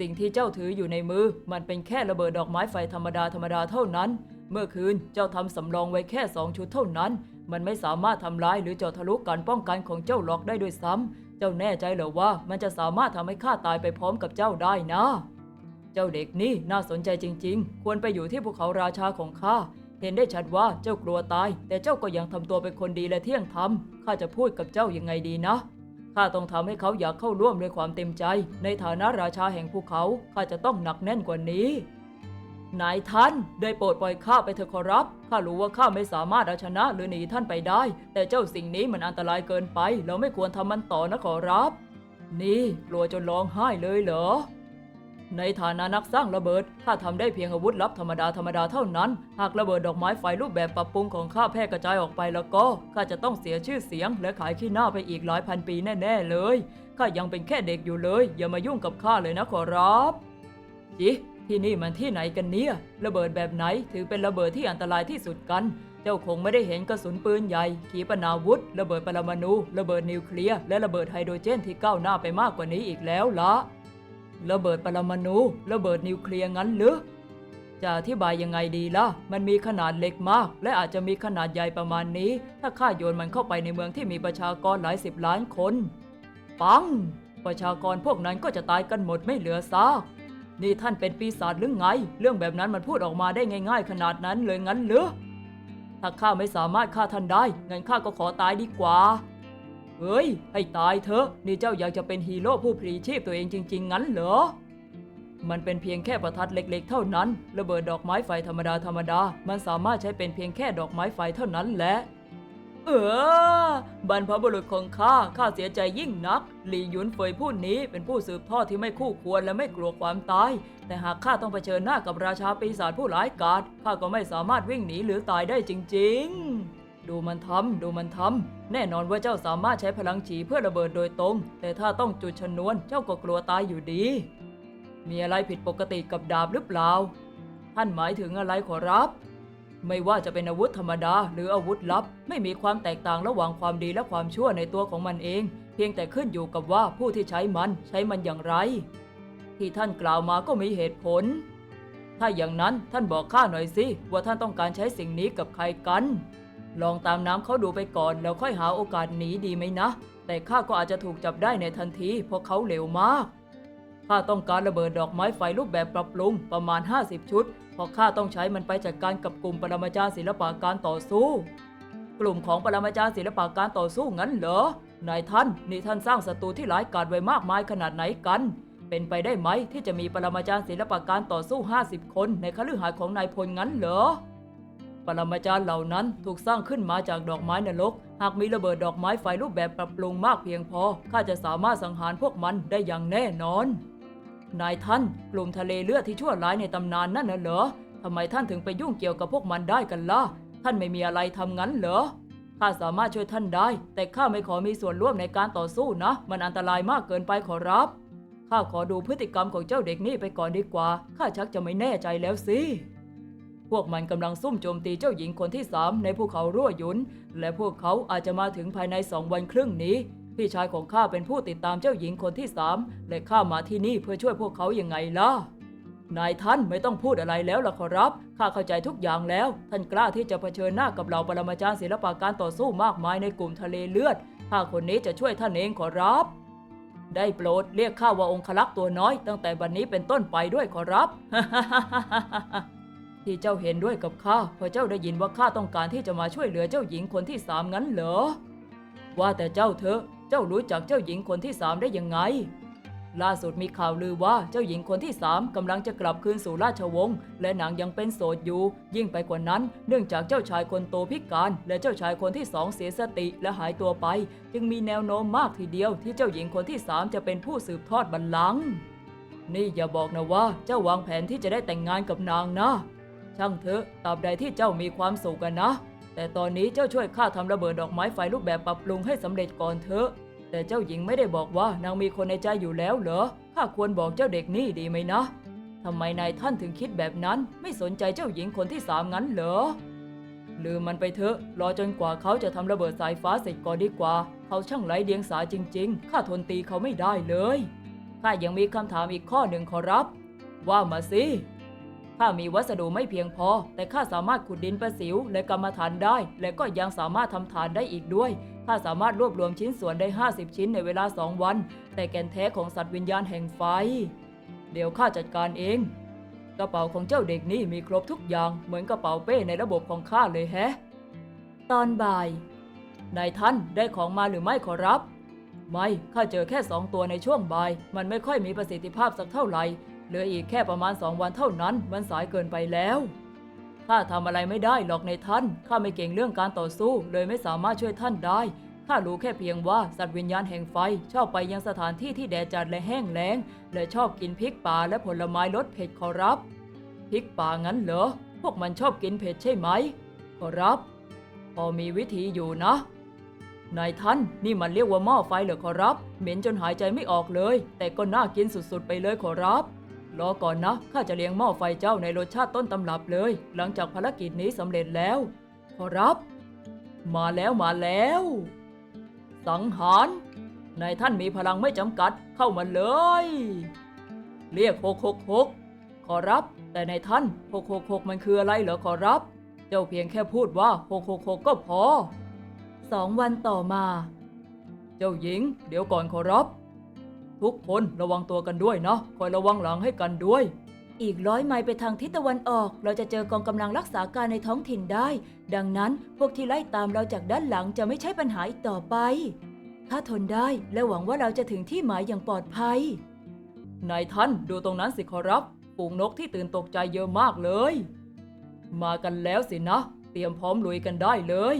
สิ่งที่เจ้าถืออยู่ในมือ มันเป็นแค่ระเบิดดอกไม้ไฟธรรมดาธรรมดาเท่านั้น เมื่อคืนเจ้าทำสำรองไว้แค่สองชุดเท่านั้น มันไม่สามารถทำร้ายหรือเจาะทะลุการป้องกันของเจ้าหรอกได้ด้วยซ้ำเจ้าแน่ใจเหรอว่ามันจะสามารถทำให้ข้าตายไปพร้อมกับเจ้าได้นะ เจ้าเด็กนี่น่าสนใจจริง ๆ ควรไปอยู่ที่ภูเขาราชาของข้าเห็นได้ชัดว่าเจ้ากลัวตาย แต่เจ้าก็ยังทำตัวเป็นคนดีและเที่ยงธรรมข้าจะพูดกับเจ้ายังไงดีนะ ข้าต้องทำให้เขาอยากเข้าร่วมด้วยความเต็มใจ ในฐานะราชาแห่งภูเขา ข้าจะต้องหนักแน่นกว่านี้ นายท่านได้โปรดปล่อยข้าไปเถอะขอรับ ข้ารู้ว่าข้าไม่สามารถเอาชนะหรือหนีท่านไปได้ แต่เจ้าสิ่งนี้มันอันตรายเกินไป เราไม่ควรทำมันต่อนะขอรับ นี่กลัวจนร้องไห้เลยเหรอ ในฐานะนักสร้างระเบิดข้าทำได้เพียงอาวุธลับธรรมดาธรรมดาเท่านั้น หากระเบิดดอกไม้ไฟรูปแบบปรับปรุงของข้าแพร่กระจายออกไปแล้วก็ข้าจะต้องเสียชื่อเสียง และขายขี้หน้าไปอีกหลายพันปีแน่ๆเลยข้ายังเป็นแค่เด็กอยู่เลย อย่ามายุ่งกับข้าเลยนะขอรับจิที่นี่มันที่ไหนกันเนี่ยระเบิดแบบไหนถือเป็นระเบิดที่อันตรายที่สุดกันเจ้าคงไม่ได้เห็นกระสุนปืนใหญ่ ขีปนาวุธ ระเบิดปรมาณู ระเบิดนิวเคลียร์ และระเบิดไฮโดรเจนที่ก้าวหน้าไปมากกว่านี้อีกแล้วละ ระเบิดปรมาณูระเบิดนิวเคลียร์งั้นหรือ จะอธิบายยังไงดีล่ะ มันมีขนาดเล็กมาก และอาจจะมีขนาดใหญ่ประมาณนี้ ถ้าข้าโยนมันเข้าไปในเมืองที่มีประชากรหลายสิบล้านคน ปัง ประชากรพวกนั้นก็จะตายกันหมดไม่เหลือซากนี่ท่านเป็นปีศาจหรือไง เรื่องแบบนั้นมันพูดออกมาได้ง่าย ๆ ขนาดนั้นเลยงั้นหรือถ้าข้าไม่สามารถฆ่าท่านได้งั้นข้าก็ขอตายดีกว่า เฮ้ย ให้ตายเถอะ นี่เจ้าอยากจะเป็นฮีโร่ผู้พลีชีพตัวเองจริง ๆ งั้นเหรอ มันเป็นเพียงแค่ประทัดเล็ก ๆ เท่านั้น ระเบิดดอกไม้ไฟธรรมดาธรรมดา มันสามารถใช้เป็นเพียงแค่ดอกไม้ไฟเท่านั้นแหละ เออบรรพบุรุษของข้า ข้าเสียใจยิ่งนัก หลี่หยุนเฟยผู้นี้เป็นผู้สืบทอดที่ไม่คู่ควรและไม่กลัวความตาย แต่หากข้าต้องเผชิญหน้ากับราชาปีศาจผู้ร้ายกาจ ข้าก็ไม่สามารถวิ่งหนีหรือตายได้จริง ๆ ดูมันทำดูมันทำแน่นอนว่าเจ้าสามารถใช้พลังฉีเพื่อระเบิดโดยตรง แต่ถ้าต้องจุดชนวนเจ้าก็กลัวตายอยู่ดี มีอะไรผิดปกติกับดาบหรือเปล่า ท่านหมายถึงอะไรขอรับ ไม่ว่าจะเป็นอาวุธธรรมดาหรืออาวุธลับ ไม่มีความแตกต่างระหว่างความดีและความชั่วในตัวของมันเอง เพียงแต่ขึ้นอยู่กับว่าผู้ที่ใช้มันใช้มันอย่างไร ที่ท่านกล่าวมาก็มีเหตุผล ถ้าอย่างนั้นท่านบอกข้าหน่อยสิว่าท่านต้องการใช้สิ่งนี้กับใครกัน ลองตามน้ำเขาดูไปก่อนแล้วค่อยหาโอกาสหนีดีไหมนะ แต่ข้าก็อาจจะถูกจับได้ในทันทีเพราะเขาเร็วมาก ข้าต้องการระเบิดดอกไม้ไฟรูปแบบปรับปรุงประมาณ 50 ชุด เพราะข้าต้องใช้มันไปจัดการกับกลุ่มปรมาจารย์ศิลปะการต่อสู้ กลุ่มของปรมาจารย์ศิลปะการต่อสู้งั้นเหรอ นายท่านนี่ท่านสร้างศัตรูที่ร้ายกาจไว้มากมายขนาดไหนกัน เป็นไปได้ไหมที่จะมีปรมาจารย์ศิลปะการต่อสู้ 50 คนในคฤหาสน์ของนายพลงั้นเหรอ ปรมาจารย์เหล่านั้นถูกสร้างขึ้นมาจากดอกไม้นรก หากมีระเบิดดอกไม้ไฟรูปแบบปรับปรุงมากเพียงพอ ข้าจะสามารถสังหารพวกมันได้อย่างแน่นอน นายท่าน กลุ่มทะเลเลือดที่ชั่วร้ายในตำนานนั่นน่ะเหรอทำไมท่านถึงไปยุ่งเกี่ยวกับพวกมันได้กันล่ะ ท่านไม่มีอะไรทำงั้นเหรอ ข้าสามารถช่วยท่านได้ แต่ข้าไม่ขอมีส่วนร่วมในการต่อสู้นะ มันอันตรายมากเกินไปขอรับ ข้าขอดูพฤติกรรมของเจ้าเด็กนี่ไปก่อนดีกว่า ข้าชักจะไม่แน่ใจแล้วสิ พวกมันกำลังซุ่มโจมตีเจ้าหญิงคนที่สามในภูเขารั่วยุน และพวกเขาอาจจะมาถึงภายในสองวันครึ่งนี้ พี่ชายของข้าเป็นผู้ติดตามเจ้าหญิงคนที่สามและข้ามาที่นี่เพื่อช่วยพวกเขายังไงล่ะ นายท่านไม่ต้องพูดอะไรแล้วล่ะขอรับ ข้าเข้าใจทุกอย่างแล้ว ท่านกล้าที่จะเผชิญหน้ากับเหล่าปรมาจารย์ศิลปะการต่อสู้มากมายในกลุ่มทะเลเลือด ข้าคนนี้จะช่วยท่านเองขอรับ ได้โปรดเรียกข้าว่าองคลักษ์ตัวน้อย ตั้งแต่บัดนนี้เป็นต้นไปด้วยขอรับ ที่เจ้าเห็นด้วยกับข้าเพราะเจ้าได้ยินว่าข้าต้องการที่จะมาช่วยเหลือเจ้าหญิงคนที่สามงั้นเหรอ ว่าแต่เจ้าเถอะ เจ้ารู้จักเจ้าหญิงคนที่สามได้ยังไง ล่าสุดมีข่าวลือว่าเจ้าหญิงคนที่สามกำลังจะกลับคืนสู่ราชวงศ์และนางยังเป็นโสดอยู่ ยิ่งไปกว่านั้น เนื่องจากเจ้าชายคนโตพิการ และเจ้าชายคนที่สองเสียสติและหายตัวไป จึงมีแนวโน้มมากทีเดียวที่เจ้าหญิงคนที่สามจะเป็นผู้สืบทอดบัลลังก์นี่อย่าบอกนะว่าเจ้าวางแผนที่จะได้แต่งงานกับนางนะ ช่างเถอะตราบใดที่เจ้ามีความสุขกันนะ แต่ตอนนี้เจ้าช่วยข้าทำระเบิดดอกไม้ไฟรูปแบบปรับปรุงให้สำเร็จก่อนเถอะ แต่เจ้าหญิงไม่ได้บอกว่านางมีคนในใจอยู่แล้วเหรอ ข้าควรบอกเจ้าเด็กนี่ดีไหมนะ ทำไมนายท่านถึงคิดแบบนั้น ไม่สนใจเจ้าหญิงคนที่สามงั้นเหรอ ลืมมันไปเถอะ รอจนกว่าเขาจะทำระเบิดสายฟ้าเสร็จก่อนดีกว่า เขาช่างไร้เดียงสาจริง ๆ ข้าทนตีเขาไม่ได้เลย ข้ายังมีคำถามอีกข้อหนึ่งขอรับ ว่ามาสิ ข้ามีวัสดุไม่เพียงพอ แต่ข้าสามารถขุดดินประสิวและกรรมฐานได้ และก็ยังสามารถทำฐานได้อีกด้วย ข้าสามารถรวบรวมชิ้นส่วนได้ 50 ชิ้นในเวลา2วัน แต่แก่นแท้ของสัตว์วิญญาณแห่งไฟ เดี๋ยวข้าจัดการเอง กระเป๋าของเจ้าเด็กนี่มีครบทุกอย่าง เหมือนกระเป๋าเป้ในระบบของข้าเลยแฮะ ตอนบ่าย นายท่านได้ของมาหรือไม่ขอรับ ไม่ ข้าเจอแค่สองตัวในช่วงบ่าย มันไม่ค่อยมีประสิทธิภาพสักเท่าไหร่ เหลืออีกแค่ประมาณสองวันเท่านั้น มันสายเกินไปแล้วข้าทำอะไรไม่ได้หรอกในท่านข้าไม่เก่งเรื่องการต่อสู้ เลยไม่สามารถช่วยท่านได้ข้ารู้แค่เพียงว่าสัตว์วิญญาณแห่งไฟ ชอบไปยังสถานที่ที่แดดจัดและแห้งแล้ง และชอบกินพริกป่าและผลไม้รสเผ็ดขอรับ พริกป่างั้นเหรอ พวกมันชอบกินเผ็ดใช่ไหม ขอรับ พอมีวิธีอยู่นะ นายท่านนี่มันเรียกว่าหม้อไฟเหรอขอรับ เหม็นจนหายใจไม่ออกเลย แต่ก็น่ากินสุดๆไปเลยขอรับ รอก่อนนะ ข้าจะเลี้ยงหม้อไฟเจ้าในรสชาติต้นตำรับเลย หลังจากภารกิจนี้สำเร็จแล้ว ขอรับ มาแล้วมาแล้ว สังหารนายท่านมีพลังไม่จำกัดเข้ามาเลย เรียกหกหกหกขอรับ แต่นายท่านหกหกหกมันคืออะไรเหรอขอรับ เจ้าเพียงแค่พูดว่าหกหกหกก็พอสองวันต่อมา เจ้าหญิง เดี๋ยวก่อนขอรับ ทุกคนระวังตัวกันด้วยนะคอยระวังหลังให้กันด้วย อีกร้อยไมล์ไปทางทิศตะวันออก เราจะเจอกองกำลังรักษาการในท้องถิ่นได้ ดังนั้นพวกที่ไล่ตามเราจากด้านหลังจะไม่ใช่ปัญหาอีกต่อไปข้าทนได้และหวังว่าเราจะถึงที่หมายอย่างปลอดภัยนายท่านดูตรงนั้นสิขอรับฝูงนกที่ตื่นตกใจเยอะมากเลย มากันแล้วสินะ เตรียมพร้อมลุยกันได้เลย